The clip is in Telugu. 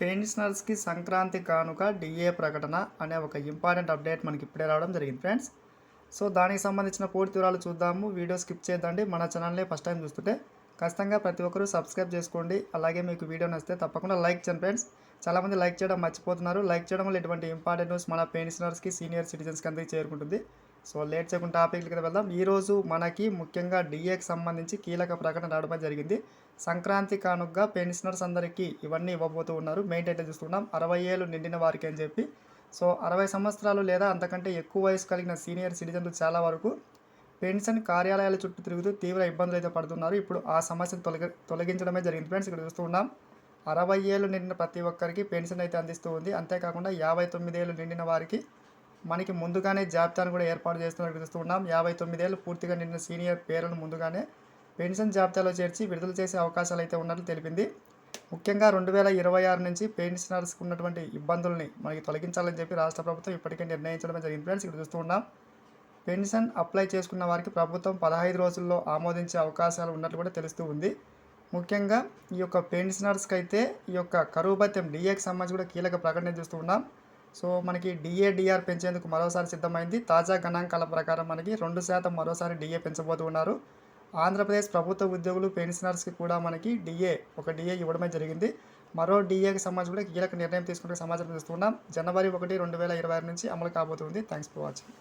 పెన్షనర్స్కి సంక్రాంతి కానుక డిఏ ప్రకటన అనే ఒక ఇంపార్టెంట్ అప్డేట్ మనకి ఇప్పుడే రావడం జరిగింది ఫ్రెండ్స్. సో దానికి సంబంధించిన పూర్తి వివరాలు చూద్దాము. వీడియో స్కిప్ చేద్దండి మన ఛానల్ని ఫస్ట్ టైం చూస్తుంటే ఖచ్చితంగా ప్రతి ఒక్కరూ సబ్స్క్రైబ్ చేసుకోండి. అలాగే మీకు వీడియో నచ్చితే తప్పకుండా లైక్ చేయండి ఫ్రెండ్స్. చాలామంది లైక్ చేయడం మర్చిపోతున్నారు. లైక్ చేయడం వల్ల ఇటువంటి ఇంపార్టెంట్ న్యూస్ మన పెన్షనర్స్కి సీనియర్ సిటిజన్స్కి అందరికీ చేరుకుంటుంది. సో లేట్ చేయకుండా టాపిక్ కింద వెళ్దాం. ఈరోజు మనకి ముఖ్యంగా డిఏకి సంబంధించి కీలక ప్రకటన రావడం జరిగింది. సంక్రాంతి కానుకగా పెన్షనర్స్ అందరికీ ఇవన్నీ ఇవ్వబోతూ ఉన్నారు. మెయిన్ టైటిల్ చూస్తున్నాం అరవై ఏళ్ళు నిండిన వారికి అని చెప్పి. సో అరవై సంవత్సరాలు లేదా అంతకంటే ఎక్కువ వయసు కలిగిన సీనియర్ సిటిజన్లు చాలా వరకు పెన్షన్ కార్యాలయాల చుట్టూ తిరుగుతూ తీవ్ర ఇబ్బందులు అయితే పడుతున్నారు. ఇప్పుడు ఆ సమస్యను తొలగి తొలగించడమే జరిగింది. ఫ్రెండ్స్ ఇక్కడ చూస్తున్నాం. అరవై ఏళ్ళు నిండిన ప్రతి ఒక్కరికి పెన్షన్ అయితే అందిస్తూ ఉంది. అంతేకాకుండా యాభై తొమ్మిది ఏళ్ళు నిండిన వారికి మనకి ముందుగానే జాబితాను కూడా ఏర్పాటు చేస్తున్నట్టు చూస్తున్నాం యాభై తొమ్మిదేళ్ళు పూర్తిగా నిండిన సీనియర్ పేర్లను ముందుగానే పెన్షన్ జాబితాలో చేర్చి విడుదల చేసే అవకాశాలు అయితే ఉన్నట్లు తెలిపింది. ముఖ్యంగా రెండు వేల ఇరవై ఆరు నుంచి పెన్షనర్స్కి ఉన్నటువంటి ఇబ్బందుల్ని మనకి తొలగించాలని చెప్పి రాష్ట్ర ప్రభుత్వం ఇప్పటికే నిర్ణయించడం జరిగింది ఫ్రెండ్స్. ఇక్కడ చూస్తూ ఉన్నాం. పెన్షన్ అప్లై చేసుకున్న వారికి ప్రభుత్వం పదహైదు రోజుల్లో ఆమోదించే అవకాశాలు ఉన్నట్లు కూడా తెలుస్తూ ఉంది. ముఖ్యంగా ఈ యొక్క పెన్షనర్స్కి అయితే ఈ యొక్క కరువు భత్యం డిఏకి సంబంధించి కూడా కీలక ప్రకటన చూస్తూ ఉన్నాం. సో మనకి డిఏ డిఆర్ పెంచేందుకు మరోసారి సిద్ధమైంది. తాజా గణాంకాల ప్రకారం మనకి రెండు శాతం మరోసారి డిఏ పెంచబోతూ ఉన్నారు ఆంధ్రప్రదేశ్ ప్రభుత్వ ఉద్యోగులు పెన్షనర్స్కి కూడా మనకి డిఏ ఒక డిఏ ఇవ్వడమే జరిగింది. మరో డిఏకి సంబంధించి కూడా కీలక నిర్ణయం తీసుకుంటే సమాచారం చూస్తున్నాం జనవరి ఒకటి రెండు వేల ఇరవై ఆరు నుంచి అమలు కాబోతుంది. Thanks for watching